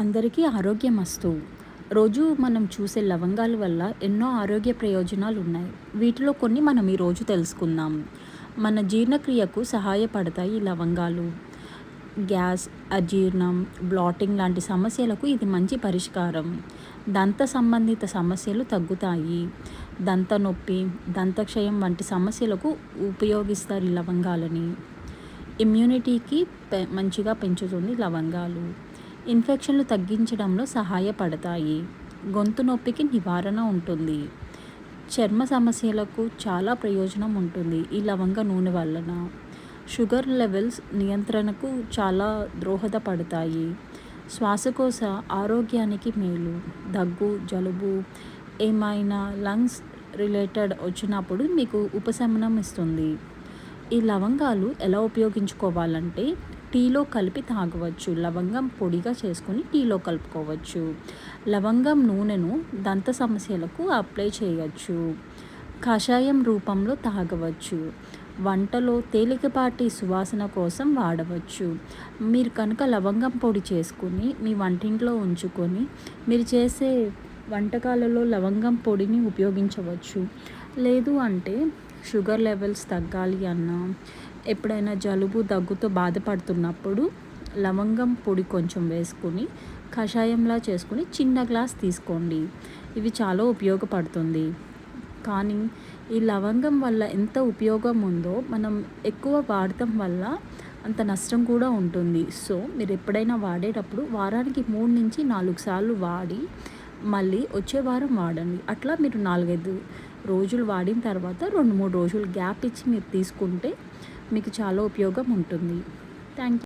అందరికీ ఆరోగ్యం మస్తు రోజు మనం చూసే లవంగాల వల్ల ఎన్నో ఆరోగ్య ప్రయోజనాలు ఉన్నాయి. వీటిలో కొన్ని మనం ఈరోజు తెలుసుకుందాం. మన జీర్ణక్రియకు సహాయపడతాయి ఈ లవంగాలు. గ్యాస్ అజీర్ణం బ్లాటింగ్ లాంటి సమస్యలకు ఇది మంచి పరిష్కారం. దంత సంబంధిత సమస్యలు తగ్గుతాయి. దంత నొప్పి దంతక్షయం వంటి సమస్యలకు ఉపయోగిస్తారు ఈ లవంగాలని. ఇమ్యూనిటీకి పె మంచిగా పెంచుతుంది లవంగాలు. ఇన్ఫెక్షన్లు తగ్గించడంలో సహాయపడతాయి. గొంతు నొప్పికి నివారణ ఉంటుంది. చర్మ సమస్యలకు చాలా ప్రయోజనం ఉంటుంది ఈ లవంగ నూనె వలన. షుగర్ లెవెల్స్ నియంత్రణకు చాలా దోహదపడతాయి. శ్వాసకోశ ఆరోగ్యానికి మేలు. దగ్గు జలుబు ఏమైనా లంగ్స్ రిలేటెడ్ వచ్చినప్పుడు మీకు ఉపశమనం ఇస్తుంది. ఈ లవంగాలు ఎలా ఉపయోగించుకోవాలంటే టీలో కలిపి తాగవచ్చు. లవంగం పొడిగా చేసుకొని టీలో కలుపుకోవచ్చు. లవంగం నూనెను దంత సమస్యలకు అప్లై చేయవచ్చు కషాయం రూపంలో తాగవచ్చు. వంటలో తేలికపాటి సువాసన కోసం వాడవచ్చు. మీరు కనుక లవంగం పొడి చేసుకుని మీ వంటింట్లో ఉంచుకొని మీరు చేసే వంటకాలలో లవంగం పొడిని ఉపయోగించవచ్చు. లేదు అంటే షుగర్ లెవెల్స్ తగ్గాలి అన్నా ఎప్పుడైనా జలుబు దగ్గుతో బాధపడుతున్నప్పుడు లవంగం పొడి కొంచెం వేసుకొని కషాయంలా చేసుకుని చిన్న గ్లాస్ తీసుకోండి. ఇవి చాలా ఉపయోగపడుతుంది. కానీ ఈ లవంగం వల్ల ఎంత ఉపయోగం ఉందో మనం ఎక్కువ వాడటం వల్ల అంత నష్టం కూడా ఉంటుంది. సో మీరు ఎప్పుడైనా వాడేటప్పుడు వారానికి మూడు నుంచి నాలుగు సార్లు వాడి మళ్ళీ వచ్చే వారం వాడండి. అట్లా మీరు నాలుగైదు రోజులు వాడిన తర్వాత రెండు మూడు రోజులు గ్యాప్ ఇచ్చి మీరు తీసుకుంటే మీకు చాలా ఉపయోగం ఉంటుంది. Thank you